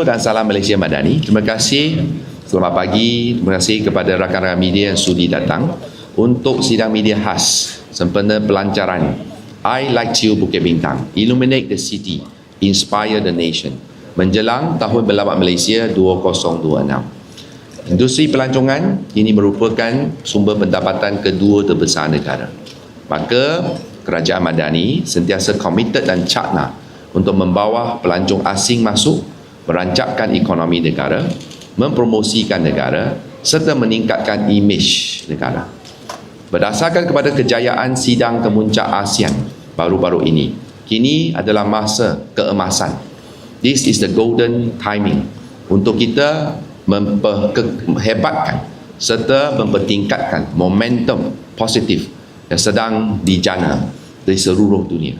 dan salam Malaysia Madani. Terima kasih. Selamat pagi. Terima kasih kepada rakan-rakan media yang sudi datang untuk sidang media khas sempena pelancaran I Like You Bukit Bintang. Illuminate the city, inspire the nation. Menjelang tahun berlawak Malaysia 2026. Industri pelancongan ini merupakan sumber pendapatan kedua terbesar negara. Maka kerajaan Madani sentiasa komited dan cakna untuk membawa pelancong asing masuk merancangkan ekonomi negara, mempromosikan negara serta meningkatkan imej negara. Berdasarkan kepada kejayaan sidang kemuncak ASEAN baru-baru ini, kini adalah masa keemasan. This is the golden timing untuk kita memperhebatkan serta mempertingkatkan momentum positif yang sedang dijana di seluruh dunia.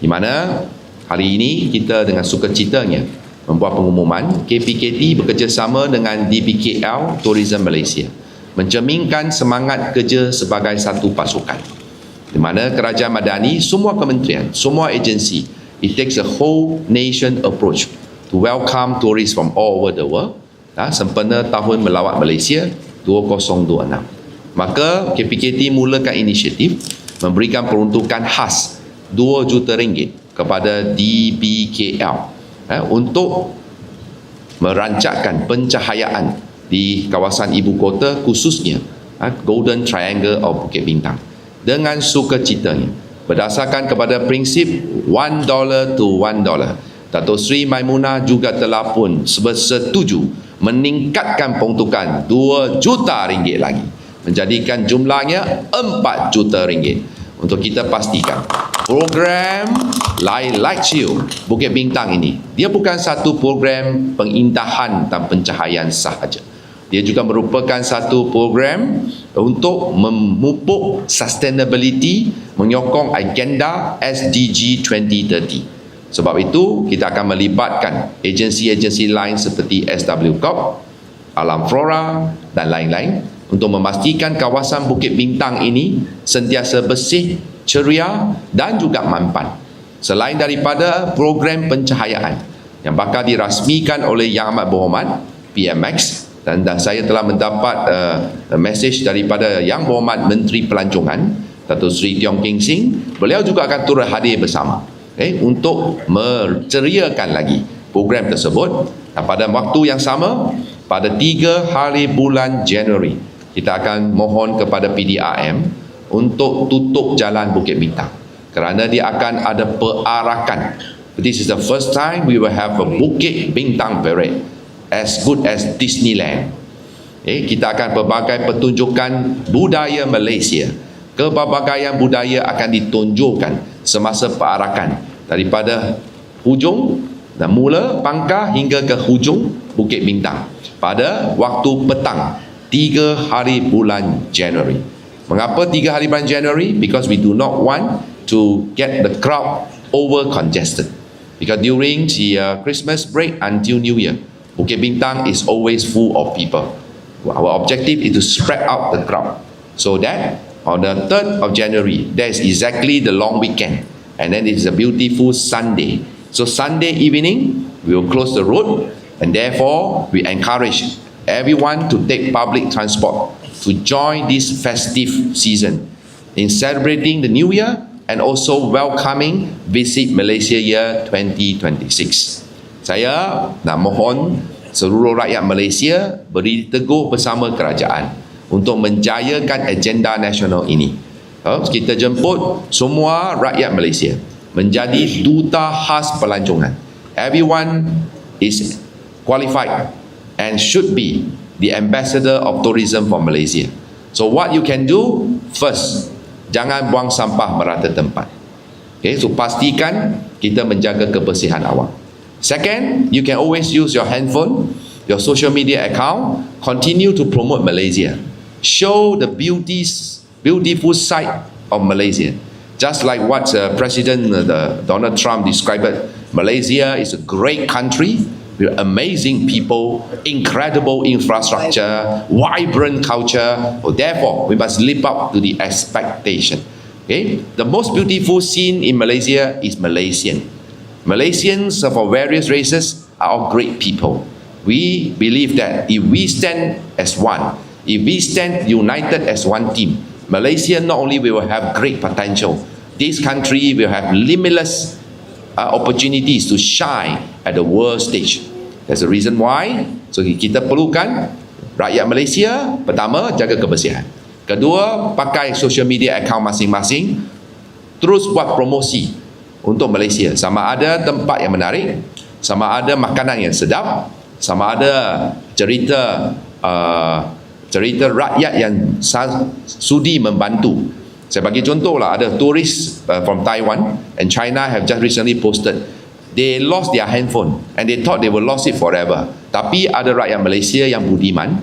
Di mana hari ini kita dengan sukacitanya membuat pengumuman. KPKT bekerjasama dengan DBKL Tourism Malaysia mencerminkan semangat kerja sebagai satu pasukan. Di mana kerajaan madani semua kementerian semua agensi it takes a whole nation approach to welcome tourists from all over the world. Ha, sempena tahun melawat Malaysia 2026 maka KPKT mulakan inisiatif memberikan peruntukan khas 2 juta ringgit kepada DBKL eh, untuk merancangkan pencahayaan di kawasan ibu kota khususnya eh, Golden Triangle of Bukit Bintang dengan sukacitanya. Berdasarkan kepada prinsip one dollar to one dollar Dato' Sri Maimunah juga telah pun setuju meningkatkan peruntukan 2 juta ringgit lagi menjadikan jumlahnya 4 juta ringgit. Untuk kita pastikan program Lai Like You Bukit Bintang ini. Dia bukan satu program pengindahan dan pencahayaan sahaja. Dia juga merupakan satu program untuk memupuk sustainability menyokong agenda SDG 2030 sebab itu kita akan melibatkan agensi-agensi lain seperti SW Corp Alam Flora dan lain-lain untuk memastikan kawasan Bukit Bintang ini sentiasa bersih ceria dan juga mampan. Selain daripada program pencahayaan yang bakal dirasmikan oleh Yang Amat Berhormat PMX dan, dan saya telah mendapat uh, message daripada Yang Berhormat Menteri Pelancongan Datuk Seri Tiong King Sing beliau juga akan turut hadir bersama okay, untuk menceriakan lagi program tersebut dan pada waktu yang sama pada 3 hari bulan Januari kita akan mohon kepada PDRM untuk tutup jalan Bukit Bintang. Kerana dia akan ada perarakan this is the first time we will have a Bukit Bintang parade. As good as Disneyland. Eh, kita akan berbagai pertunjukan budaya Malaysia. Kepelbagaian budaya akan ditunjukkan semasa perarakan daripada hujung dan mula pangkah hingga ke hujung Bukit Bintang. Pada waktu petang 3 hari bulan Januari Mengapa tiga hari bulan Januari? Because we do not want to get the crowd over congested. Because during the uh, Christmas break until New Year, Bukit Bintang is always full of people. Our objective is to spread out the crowd. So that on the 3rd of January, that is exactly the long weekend. And then it is a beautiful Sunday. So Sunday evening, we will close the road and therefore we encourage everyone to take public transport to join this festive season in celebrating the new year and also welcoming Visit Malaysia Year 2026. Saya nak mohon seluruh rakyat Malaysia beri teguh bersama kerajaan untuk menjayakan agenda nasional ini. Oh, kita jemput semua rakyat Malaysia menjadi duta khas pelancongan. Everyone is qualified and should be the ambassador of tourism for Malaysia. So what you can do first, jangan buang sampah merata tempat. Okay, so pastikan kita menjaga kebersihan awam. Second, you can always use your handphone, your social media account, continue to promote Malaysia. Show the beauties, beautiful side of Malaysia. Just like what uh, President uh, Donald Trump described Malaysia is a great country amazing people, incredible infrastructure, vibrant culture. Therefore, we must live up to the expectation. Okay, the most beautiful scene in Malaysia is Malaysian. Malaysians of various races are all great people. We believe that if we stand as one, if we stand united as one team, Malaysia not only will have great potential, this country will have limitless uh, opportunities to shine at the world stage. That's the reason why. So kita perlukan rakyat Malaysia pertama jaga kebersihan. Kedua, pakai social media account masing-masing terus buat promosi untuk Malaysia. Sama ada tempat yang menarik, sama ada makanan yang sedap, sama ada cerita uh, cerita rakyat yang sudi membantu. Saya bagi contoh lah, ada turis uh, from Taiwan and China have just recently posted they lost their handphone and they thought they will lost it forever. Tapi ada rakyat Malaysia yang budiman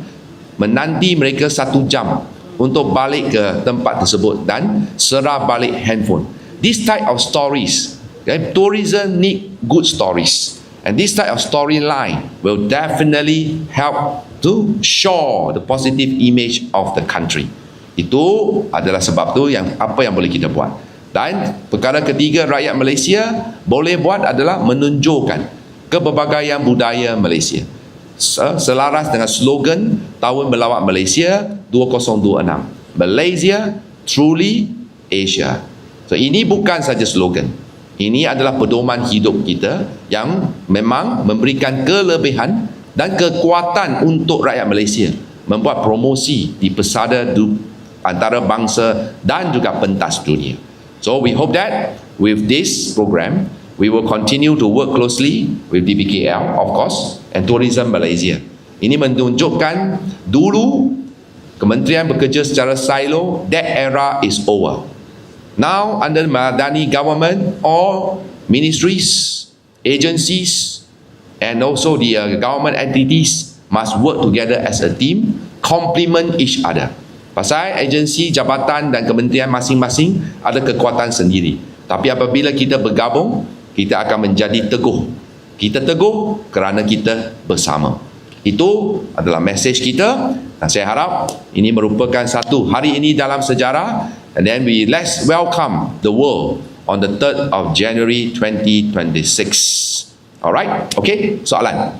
menanti mereka satu jam untuk balik ke tempat tersebut dan serah balik handphone. This type of stories, okay, tourism need good stories. And this type of storyline will definitely help to show the positive image of the country. Itu adalah sebab tu yang apa yang boleh kita buat. Dan perkara ketiga rakyat Malaysia boleh buat adalah menunjukkan kepelbagaian budaya Malaysia. Selaras dengan slogan Tahun Melawat Malaysia 2026. Malaysia truly Asia. So ini bukan saja slogan. Ini adalah pedoman hidup kita yang memang memberikan kelebihan dan kekuatan untuk rakyat Malaysia membuat promosi di pesada antara bangsa dan juga pentas dunia. So we hope that with this program, we will continue to work closely with DBKL, of course, and Tourism Malaysia. Ini menunjukkan dulu Kementerian bekerja secara silo, that era is over. Now, under Madani government, all ministries, agencies, and also the uh, government entities must work together as a team, complement each other. Pasal agensi, jabatan dan kementerian masing-masing ada kekuatan sendiri. Tapi apabila kita bergabung, kita akan menjadi teguh. Kita teguh kerana kita bersama. Itu adalah mesej kita dan saya harap ini merupakan satu hari ini dalam sejarah and then we let's welcome the world on the 3rd of January 2026. Alright? Okay? Soalan?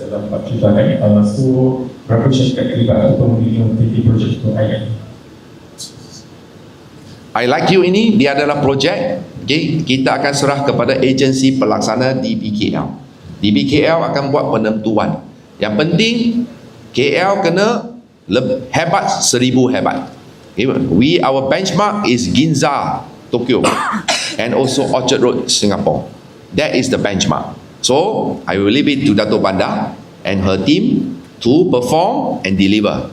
Dalam percubaan uh, so berapa syarikat terlibat untuk projek untuk I like you ini dia adalah projek. Okay, kita akan serah kepada agensi pelaksana DBKL DBKL akan buat penentuan. Yang penting KL kena hebat seribu hebat. Okay, we our benchmark is Ginza Tokyo and also Orchard Road Singapore. That is the benchmark so I will leave it to Dato Banda and her team to perform and deliver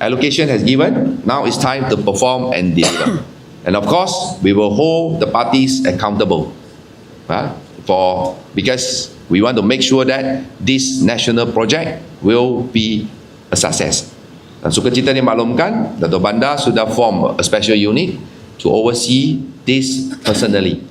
allocation has given now it's time to perform and deliver And of course, we will hold the parties accountable uh, for because we want to make sure that this national project will be a success. Dan sukacita dimaklumkan, Dato' Banda sudah form a special unit to oversee this personally.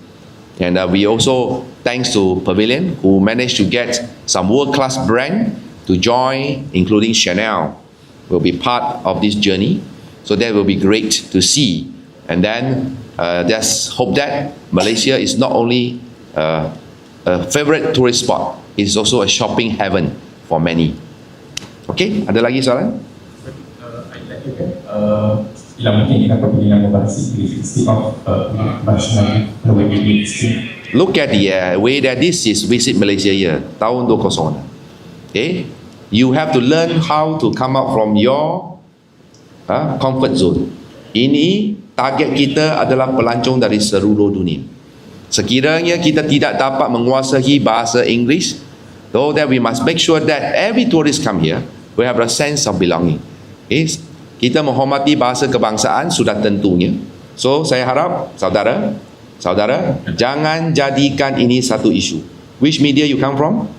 And uh, we also, thanks to Pavilion, who managed to get some world-class brand to join, including Chanel, will be part of this journey. So that will be great to see And then uh, just hope that Malaysia is not only uh, a favorite tourist spot, it is also a shopping heaven for many. Okay, ada lagi soalan? Uh, Look at the uh, way that this is visit Malaysia year, tahun 20. Okay, you have to learn how to come out from your uh, comfort zone. Ini target kita adalah pelancong dari seluruh dunia. Sekiranya kita tidak dapat menguasai bahasa Inggeris, though that we must make sure that every tourist come here we have a sense of belonging. Okay? Kita menghormati bahasa kebangsaan sudah tentunya. So saya harap saudara, saudara jangan jadikan ini satu isu. Which media you come from?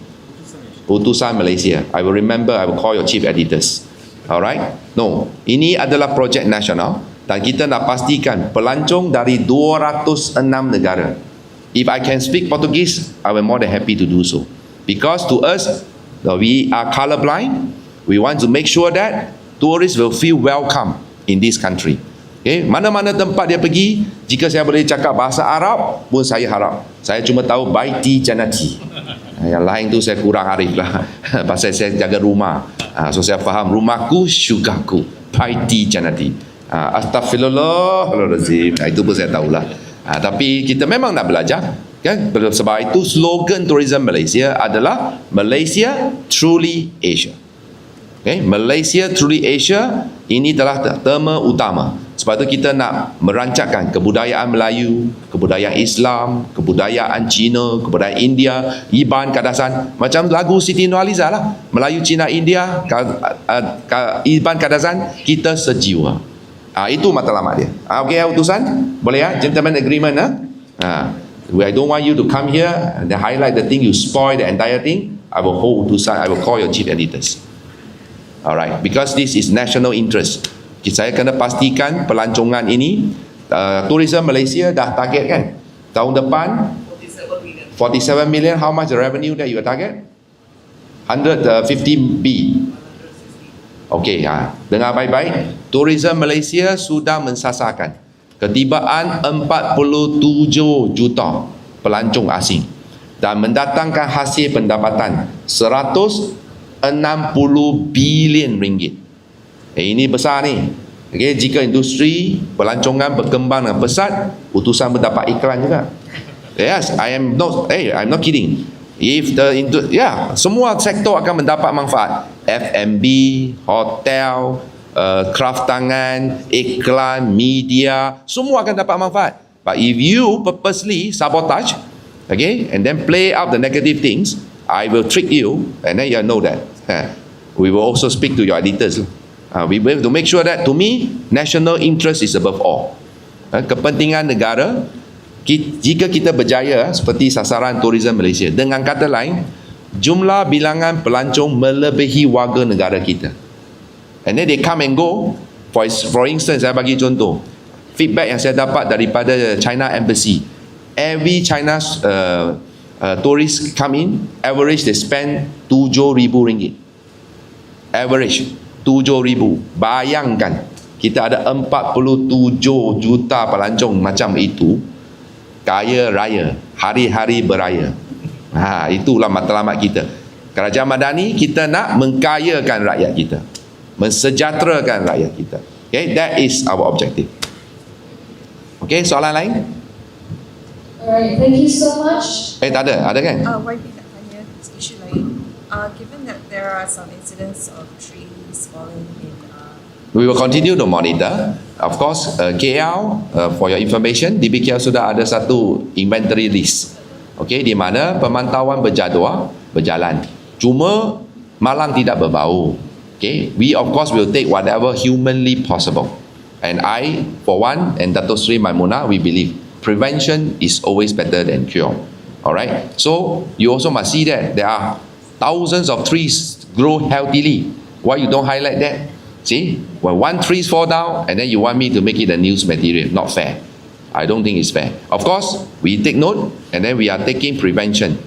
Utusan Malaysia. I will remember. I will call your chief editors. Alright? No. Ini adalah projek nasional dan kita nak pastikan pelancong dari 206 negara. If I can speak Portuguese, I will more than happy to do so. Because to us, we are colorblind. We want to make sure that tourists will feel welcome in this country. Okay, mana-mana tempat dia pergi, jika saya boleh cakap bahasa Arab pun saya harap. Saya cuma tahu baiti janati. Ah, Yang lain tu saya kurang arif lah. Pasal saya jaga rumah. Ah, So saya faham rumahku, syurgaku. Baiti janati. Ah, Astaghfirullahaladzim. Ah, Itu pun saya tahulah. Ah, Tapi kita memang nak belajar. Kan? Sebab itu slogan tourism Malaysia adalah Malaysia truly Asia. Okay, Malaysia Truly Asia ini telah tema utama. Sebab itu kita nak merancangkan kebudayaan Melayu, kebudayaan Islam, kebudayaan Cina, kebudayaan India, Iban Kadasan. Macam lagu Siti Nurhaliza lah. Melayu, Cina, India, Ka- Ka- Iban Kadasan, kita sejiwa. Ah itu matlamat dia. Ah, okay, utusan? Boleh ya? Gentleman agreement ah. Ah. I don't want you to come here and highlight the thing, you spoil the entire thing. I will hold utusan, I will call your chief editors. Alright, because this is national interest. Saya kena pastikan pelancongan ini uh, tourism Malaysia dah target kan? Tahun depan 47 million how much the revenue that you target? 150 B. Okey, ha. dengar baik-baik. Tourism Malaysia sudah mensasarkan ketibaan 47 juta pelancong asing dan mendatangkan hasil pendapatan 160 bilion ringgit. Eh, ini besar ni. Okay, jika industri pelancongan berkembang dengan pesat, utusan mendapat iklan juga. Yes, I am not, hey, I'm not kidding. If the into, yeah, semua sektor akan mendapat manfaat. F&B, hotel, uh, craft tangan, iklan, media, semua akan dapat manfaat. But if you purposely sabotage, okay, and then play out the negative things, I will trick you, and then you know that. Eh, We will also speak to your editors. Uh, we have to make sure that, to me, national interest is above all. Eh, Kepentingan negara, jika kita berjaya seperti sasaran tourism Malaysia, dengan kata lain, jumlah bilangan pelancong melebihi warga negara kita. And then they come and go. For instance, saya bagi contoh. Feedback yang saya dapat daripada China Embassy. Every China uh, uh, tourist come in, average they spend 7,000 ringgit. Average 7,000. Bayangkan, kita ada 47 juta pelancong macam itu. Kaya raya, hari-hari beraya. Ha, itulah matlamat kita. Kerajaan Madani, kita nak mengkayakan rakyat kita mensejahterakan rakyat kita. Okay, that is our objective. Okay, soalan lain? Alright, thank you so much. Eh, tak ada. Ada kan? Uh, YB nak tanya isu lain. Uh, given that there are some incidents of trees falling in uh, We will continue to monitor. Of course, uh, KL, uh, for your information, DBKL sudah ada satu inventory list. Okay, di mana pemantauan berjadual, berjalan. Cuma malang tidak berbau. Okay, we of course will take whatever humanly possible. And I, for one, and Dato Sri Maimuna, we believe prevention is always better than cure. Alright, so you also must see that there are thousands of trees grow healthily. Why you don't highlight that? See, when one tree fall down and then you want me to make it a news material, not fair. I don't think it's fair. Of course, we take note and then we are taking prevention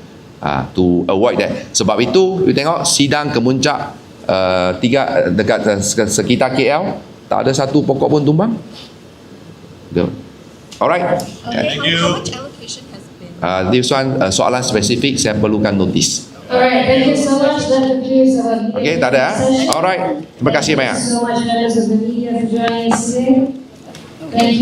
uh, to avoid that. Sebab itu, you tengok sidang kemuncak uh, tiga dekat sekitar KL, tak ada satu pokok pun tumbang. Alright. okay, how, how much allocation has been Uh, this one uh, soalan spesifik saya perlukan notis. Alright, thank you so much. That concludes our meeting Okay, tak ada. ah? Alright. Terima kasih banyak. Thank you so much members of the media for joining us today. Thank you.